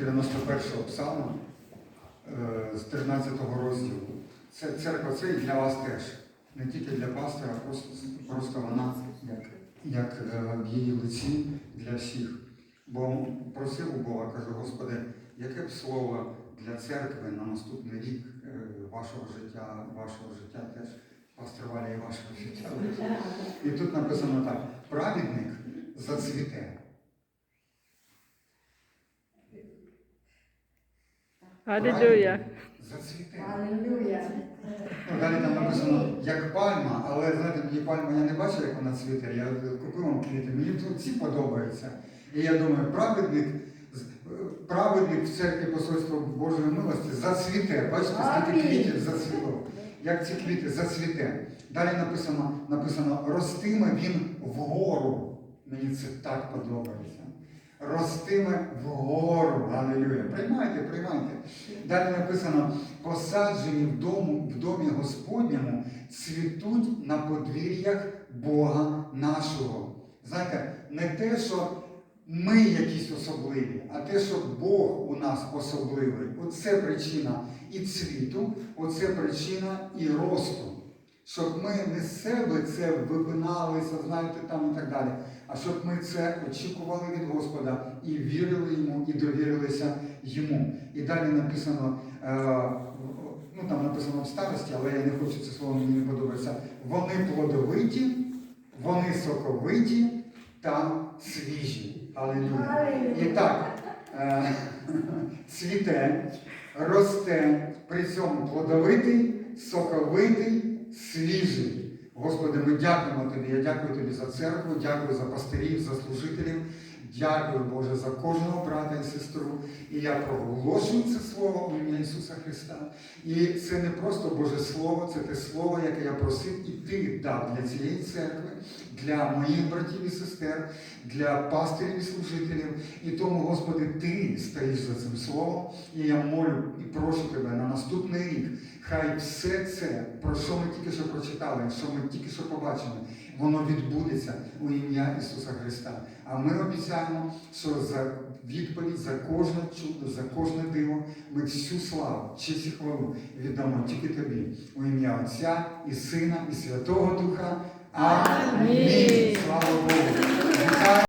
91-го псалму е, з 13-го розділу. Це церква це і для вас теж. Не тільки для пастора, а просто, просто вона як, як е, в її лиці для всіх. Бо просив у Бога, кажу, Господи, яке б слово для церкви на наступний рік е, вашого життя, вашого життя теж, пасторвалі і вашого життя. І тут написано так: праведник зацвіте. Алілюя. Ну, Далі там написано як пальма, але знаєте, мені пальма я не бачив, як вона цвіте. Я купив вам квіти, мені тут ці подобаються. І я думаю, праведник, праведник в церкві посольства Божої милості зацвіте. Бачите, скільки квітів зацвіло. Як ці квіти зацвіте. Далі написано, написано ростиме він вгору. Мені це так подобається. Ростиме вгору. Алілюя. Приймайте, приймайте. Далі написано, посаджені в, дому, в домі Господньому, цвітуть на подвір'ях Бога нашого. Знаєте, не те, що ми якісь особливі, а те, що Бог у нас особливий. Оце причина і цвіту, оце причина і росту. Щоб ми не з себе це випиналися, знаєте, там і так далі, а щоб ми це очікували від Господа і вірили йому, і довірилися йому. І далі написано, е, ну там написано в старості, але я не хочу це слово, мені не подобається. Вони плодовиті, вони соковиті та свіжі. Алілюя. І так, е, цвіте, росте, при цьому плодовитий, соковитий, свіжий. Господи, ми дякуємо Тобі. Я дякую Тобі за церкву, дякую за пастирів, за служителів. Дякую, Боже, за кожного брата і сестру. І я проголошую це слово в ім'я Ісуса Христа. І це не просто Боже Слово, це те слово, яке я просив, і ти дав для цієї церкви, для моїх братів і сестер, для пастирів і служителів. І тому, Господи, ти стоїш за цим словом. І я молю і прошу тебе на наступний рік. Хай все це, про що ми тільки що прочитали, що ми тільки що побачили, воно відбудеться у ім'я Ісуса Христа. А ми обіцяємо, що за відповідь за кожне чудо, за кожне диво, ми всю славу, честь і хвалу віддамо тільки тобі. У ім'я Отця і Сина, і Святого Духа. Amém. Amém.